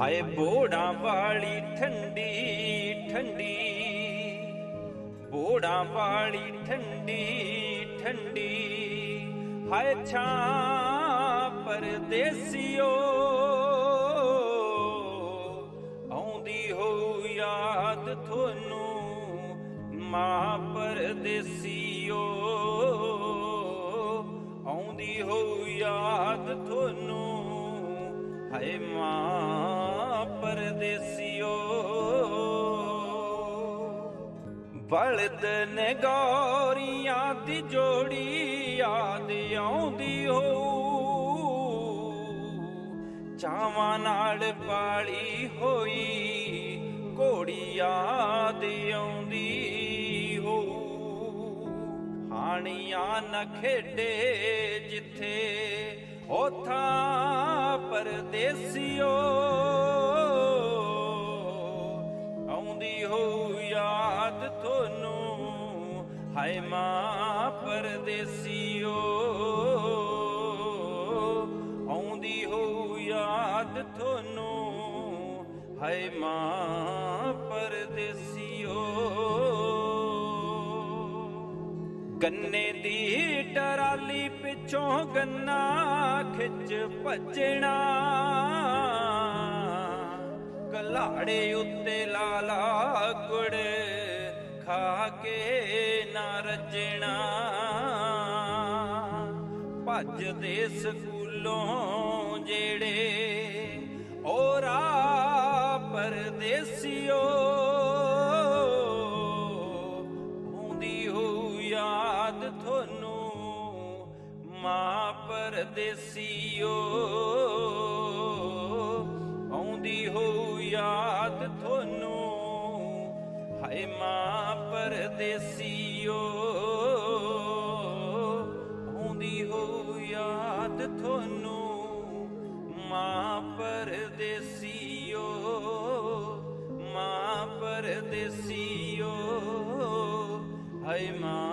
ਹਾਏ ਬੋੜਾਂ ਵਾਲੀ ਠੰਡੀ ਠੰਡੀ। ਬੋੜਾਂ ਵਾਲੀ ਠੰਡੀ ਠੰਡੀ। ਹਾਏ ਛਾਂ ਪਰਦੇਸੀਓ। ਆਉਂਦੀ ਹੋ ਯਾਦ ਤੁਹਾਨੂੰ ਮਾਂ ਪਰਦੇਸੀਓ। ਆਉਂਦੀ ਹੋ ਯਾਦ ਤੁਹਾਨੂੰ ਹਾਏ ਮਾਂ ਪਰਦੇਸੀਓ। ਬਲਦ ਨੇ ਗੌਰੀਆਂ ਦੀ ਜੋੜੀ ਯਾਦ ਆਉਂਦੀ ਹੋ ਚਾਵਾਂ ਨਾਲ ਪਾਲੀ ਹੋਈ ਘੋੜੀ ਯਾਦ ਆਉਂਦੀ ਹੋ ਹਾਣੀਆਂ ਨਾ ਖੇਡੇ ਜਿੱਥੇ ਉਥਾਂ ਪਰਦੇਸੀਓ ਆਉਂਦੀ ਹੋ ਯਾਦ ਤੁਹਾਨੂੰ। ਹਾਏ ਮਾਂ ਪਰਦੇਸੀਓ। ਆਉਂਦੀ ਹੋ ਯਾਦ ਤੁਹਾਨੂੰ। ਹਾਏ ਮਾਂ ਪਰਦੇਸੀਓ। ਗੰਨੇ ਦੀ ਟਰਾਲੀ ਪਿੱਛੋਂ ਗੰਨਾ ਖਿੱਚ ਭੱਜਣਾ। ਲਾੜੇ ਉੱਤੇ ਲਾਲਾ ਗੁੜ ਖਾ ਕੇ ਨਾ ਰੱਜਣਾ। ਭੱਜਦੇ ਸਕੂਲੋਂ ਜਿਹੜੇ ਔਰਾ ਪਰਦੇਸੀਓ, ਹੁੰਦੀ ਹੋ ਯਾਦ ਤੁਹਾਨੂੰ ਮਾਂ ਪਰਦੇਸੀਓ। ਆਉਂਦੀ ਹੋ ਯਾਦ ਤੁਹਾਨੂੰ। ਹਾਏ ਮਾਂ ਪਰਦੇਸੀਓ, ਆਉਂਦੀ ਹੋ ਯਾਦ ਤੁਹਾਨੂੰ। ਮਾਂ ਪਰਦੇਸੀਓ ਮਾਂ ਪਰਦੇਸੀਓ, ਹਾਏ ਮਾਂ